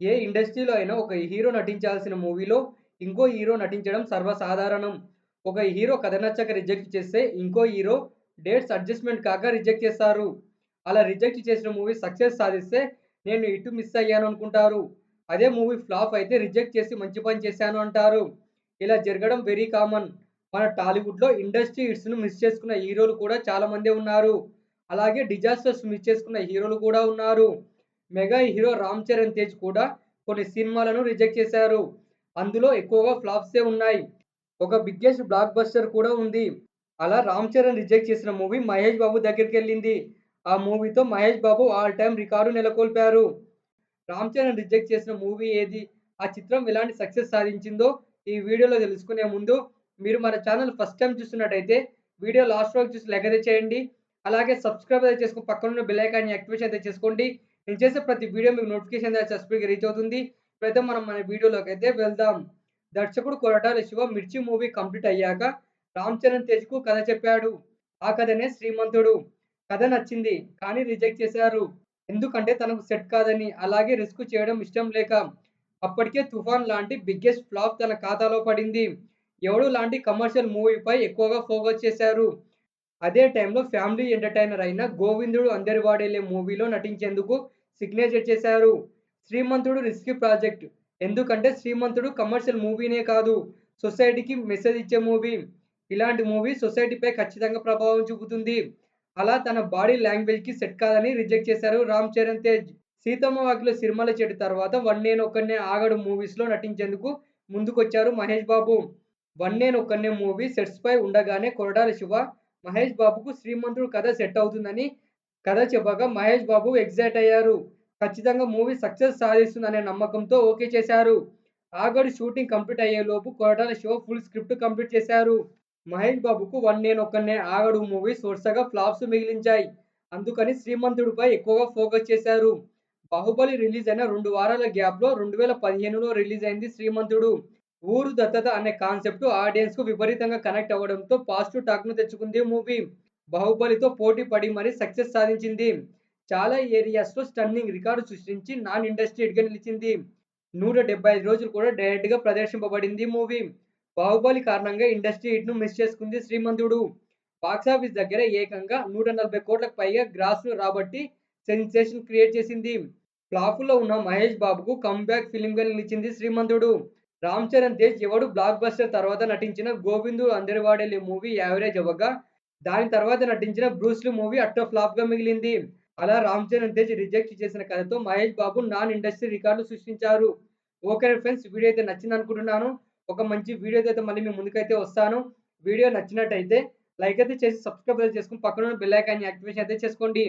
ఏ ఇండస్ట్రీలో అయినా ఒక హీరో నటించాల్సిన మూవీలో ఇంకో హీరో నటించడం సర్వసాధారణం. ఒక హీరో కథ నచ్చక రిజెక్ట్ చేస్తే ఇంకో హీరో డేట్స్ అడ్జస్ట్‌మెంట్ కాక రిజెక్ట్ చేస్తారు. అలా రిజెక్ట్ చేసిన మూవీ సక్సెస్ సాధిస్తే నేను ఇటు మిస్ అయ్యాను అనుకుంటారు. అదే మూవీ ఫ్లాప్ అయితే రిజెక్ట్ చేసి మంచి పని చేశాను అంటారు. ఇలా జరగడం వెరీ కామన్. మన టాలీవుడ్‌లో ఇండస్ట్రీ హిట్స్‌ను మిస్ చేసుకున్న హీరోలు కూడా చాలామందే ఉన్నారు. అలాగే డిజాస్టర్స్ మిస్ చేసుకున్న హీరోలు కూడా ఉన్నారు. మెగా హీరో 'రామ్ చరణ్ తేజ్' కూడా కొన్ని సినిమాలను రిజెక్ట్ చేశారు. అందులో ఎక్కువగా ఫ్లాప్సే ఉన్నాయి. ఒక బిగ్గెస్ట్ బ్లాక్ బస్టర్ కూడా ఉంది. అలా 'రామ్ చరణ్' రిజెక్ట్ చేసిన మూవీ 'మహేష్ బాబు' దగ్గరికెళ్ళింది. ఆ మూవీతో Mahesh Babu all time record నెలకొల్పారు. 'రామ్ చరణ్' రిజెక్ట్ చేసిన మూవీ ఏది? ఆ చిత్రం ఎలాంటి సక్సెస్ సాధించిందో ఈ వీడియోలో తెలుసుకునే ముందు మీరు మన ఛానల్ ఫస్ట్ టైం చూస్తున్నట్టయితే వీడియో లాస్ట్ వరకు చూసి లైక్ చేయండి. అలాగే సబ్స్క్రైబ్ అయితే చేసుకుని పక్కనున్న బెల్ ఐకాన్‌ని యాక్టివేషన్ అయితే చేసుకోండి. నేను చేసే ప్రతి వీడియో మీకు నోటిఫికేషన్ ద్వారా రీచ్ అవుతుంది. ఇప్పుడైతే మనం మన వీడియోలోకి అయితే వెళ్దాం. దర్శకుడు కొరటాల శివ 'మిర్చి' మూవీ కంప్లీట్ అయ్యాక 'రామ్ చరణ్ తేజ్‌కు కథ చెప్పాడు. ఆ కథనే 'శ్రీమంతుడు'. కథ నచ్చింది. కానీ రిజెక్ట్ చేశారు. ఎందుకంటే తనకు సెట్ కాదని, అలాగే రిస్క్ చేయడం ఇష్టం లేక. అప్పటికే 'తుఫాన్' లాంటి బిగ్గెస్ట్ ఫ్లాప్ తన ఖాతాలో పడింది. 'ఎవడు' లాంటి కమర్షియల్ మూవీపై ఎక్కువగా ఫోకస్ చేశారు. అదే టైంలో ఫ్యామిలీ ఎంటర్‌టైనర్ అయిన 'గోవిందుడు అందరి వాడేలే మూవీలో నటించేందుకు సిగ్నేచర్ చేశారు. 'Srimanthudu' risk project. ఎందుకంటే 'శ్రీమంతుడు' కమర్షియల్ మూవీనే కాదు సొసైటీకి మెసేజ్ ఇచ్చే మూవీ. ఇలాంటి మూవీ సొసైటీపై ఖచ్చితంగా ప్రభావం చూపుతుంది. అలా తన బాడీ లాంగ్వేజ్‌కి సెట్ కాదని రిజెక్ట్ చేశారు 'రామ్ చరణ్ తేజ్'. 'సీతమ్మ వాకిలో సిరిమల్లె చెట్టు' తర్వాత వన్ నేను ఒక్కనే ఆగడు' మూవీస్‌లో నటించేందుకు ముందుకొచ్చారు మహేష్ బాబు. వన్ నేను ఒక్కనే మూవీ సెట్స్‌పై ఉండగానే కొరడాల శివ మహేష్ బాబుకు 'శ్రీమంతుడు' కథ సెట్ అవుతుందని కథ చెప్పగా మహేష్ బాబు ఎగ్జైట్ అయ్యారు. ఖచ్చితంగా మూవీ సక్సెస్ సాధిస్తుందనే నమ్మకంతో ఓకే చేశారు. 'ఆగడు' షూటింగ్ కంప్లీట్ అయ్యేలోపు కొరటాల షో ఫుల్ స్క్రిప్ట్ కంప్లీట్ చేశారు. మహేష్ బాబుకు వన్ నేను ఒక్కనే ఆగడు' మూవీస్ వరుసగా ఫ్లాప్స్ మిగిలించాయి అందుకని శ్రీమంతుడిపై ఎక్కువగా ఫోకస్ చేశారు. 'బాహుబలి' రిలీజ్ అయిన రెండు వారాల గ్యాప్‌లో 2015లో రిలీజ్ అయింది 'శ్రీమంతుడు'. ఊరు దత్తత అనే కాన్సెప్ట్ ఆడియన్స్‌కు విపరీతంగా కనెక్ట్ అవ్వడంతో పాజిటివ్ టాక్‌ను తెచ్చుకుంది మూవీ. 'బాహుబలి'తో పోటీ పడి మరీ సక్సెస్ సాధించింది. చాలా ఏరియాస్‌లో స్టన్నింగ్ రికార్డు సృష్టించి నాన్ ఇండస్ట్రీ నూట నిలిచింది. 175 రోజులు కూడా డైరెక్ట్‌గా ప్రదర్శింపబడింది మూవీ. 'బాహుబలి' కారణంగా ఇండస్ట్రీ హిట్‌ను మిస్ చేసుకుంది 'శ్రీమంతుడు'. బాక్సాఫీస్ దగ్గర ఏకంగా 140 కోట్లకు పైగా గ్రాస్‌ను రాబట్టి సెన్సేషన్ క్రియేట్ చేసింది. ఫ్లాపులో ఉన్న మహేష్ బాబుకు కమ్‌బ్యాక్ ఫిలింగా నిలిచింది 'శ్రీమంతుడు'. 'రామ్ చరణ్ తేజ్' 'ఎవడు' బ్లాక్ బస్టర్ తర్వాత నటించిన గోవిందు అందరివాడేలే' మూవీ యావరేజ్ అవ్వగా దాని తర్వాత నటించిన Bruce Lee movie movie flop ఫ్లాప్‌గా మిగిలింది. అలా 'రామ్ చరణ్ తేజ్' రిజెక్ట్ చేసిన కథతో Mahesh Babu non industry record సృష్టించారు. ఓకే ఫ్రెండ్స్ వీడియో అయితే నచ్చింది అనుకుంటున్నాను ఒక మంచి వీడియోతో అయితే మళ్ళీ మీ ముందుకైతే వస్తాను. వీడియో నచ్చినట్టయితే లైక్ అయితే చేసి సబ్స్క్రైబ్ అయితే చేసుకుని పక్కన బెల్ ఐకాన్‌ని యాక్టివేషన్ అయితే చేసుకోండి.